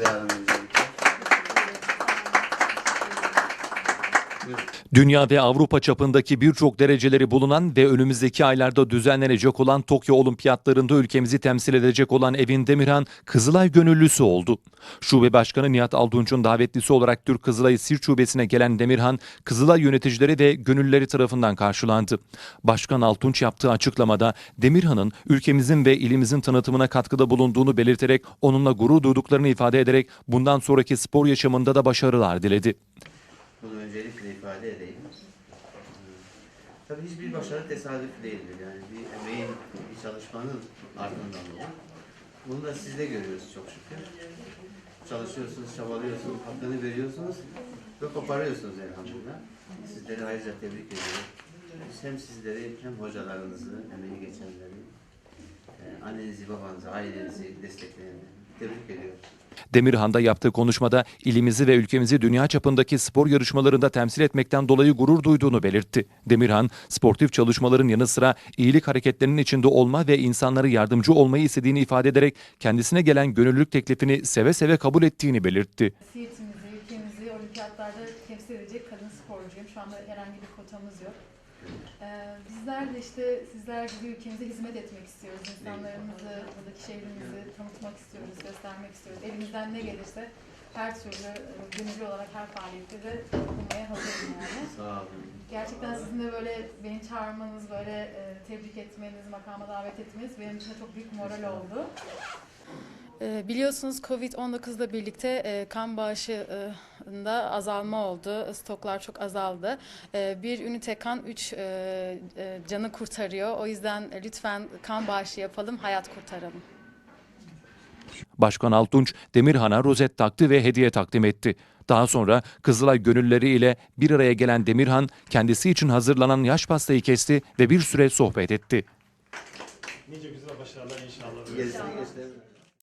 Yeah. Dünya ve Avrupa çapındaki birçok dereceleri bulunan ve önümüzdeki aylarda düzenlenecek olan Tokyo Olimpiyatlarında ülkemizi temsil edecek olan Evin Demirhan Kızılay gönüllüsü oldu. Şube Başkanı Nihat Aldunç'un davetlisi olarak Türk Kızılay Sirt Şubesi'ne gelen Demirhan, Kızılay yöneticileri ve gönüllüleri tarafından karşılandı. Başkan Altunç yaptığı açıklamada Demirhan'ın ülkemizin ve ilimizin tanıtımına katkıda bulunduğunu belirterek onunla gurur duyduklarını ifade ederek bundan sonraki spor yaşamında da başarılar diledi. Öncelikle ifade edeyim. Tabii hiçbir başarı tesadüf değildir. Yani bir emeğin, bir çalışmanın ardından olur. Bunu da siz de görüyoruz çok şükür. Çalışıyorsunuz, çabalıyorsunuz, hakkını veriyorsunuz ve koparıyorsunuz elhamdülillah. Sizleri ayrıca tebrik ediyorum. Biz hem sizleri hem hocalarınızı, emeği geçenleri, e, annenizi, babanızı, ailenizi destekleyenleri tebrik ediyoruz. Demirhan'da yaptığı konuşmada ilimizi ve ülkemizi dünya çapındaki spor yarışmalarında temsil etmekten dolayı gurur duyduğunu belirtti. Demirhan, sportif çalışmaların yanı sıra iyilik hareketlerinin içinde olma ve insanlara yardımcı olmayı istediğini ifade ederek kendisine gelen gönüllülük teklifini seve seve kabul ettiğini belirtti. Siirt'imizi, ülkemizi olimpiyatlarda temsil edecek kadın sporcuyum. Şu anda herhangi bir kotamız yok. Ee, bizler de işte sizler gibi ülkemize hizmet etmek istiyoruz. İnsanlarımızı, buradaki şehrimizi tanıtmak istiyoruz, göstermek istiyoruz. Elimizden ne gelirse her türlü e, gönüllü olarak her faaliyette de bulunmaya hazırım yani. Sağ olun. Gerçekten sizin de böyle beni çağırmanız, böyle e, tebrik etmeniz, makama davet etmeniz benim için de çok büyük moral oldu. Ee, Biliyorsunuz Covid-19'la birlikte e, kan bağışında azalma oldu. Stoklar çok azaldı. E, Bir ünite kan 3 canı kurtarıyor. O yüzden lütfen kan bağışı yapalım, hayat kurtaralım. Başkan Altunç, Demirhan'a rozet taktı ve hediye takdim etti. Daha sonra Kızılay gönülleri ile bir araya gelen Demirhan, kendisi için hazırlanan yaş pastayı kesti ve bir süre sohbet etti. Nice güzel başarılar inşallah. Gösterin.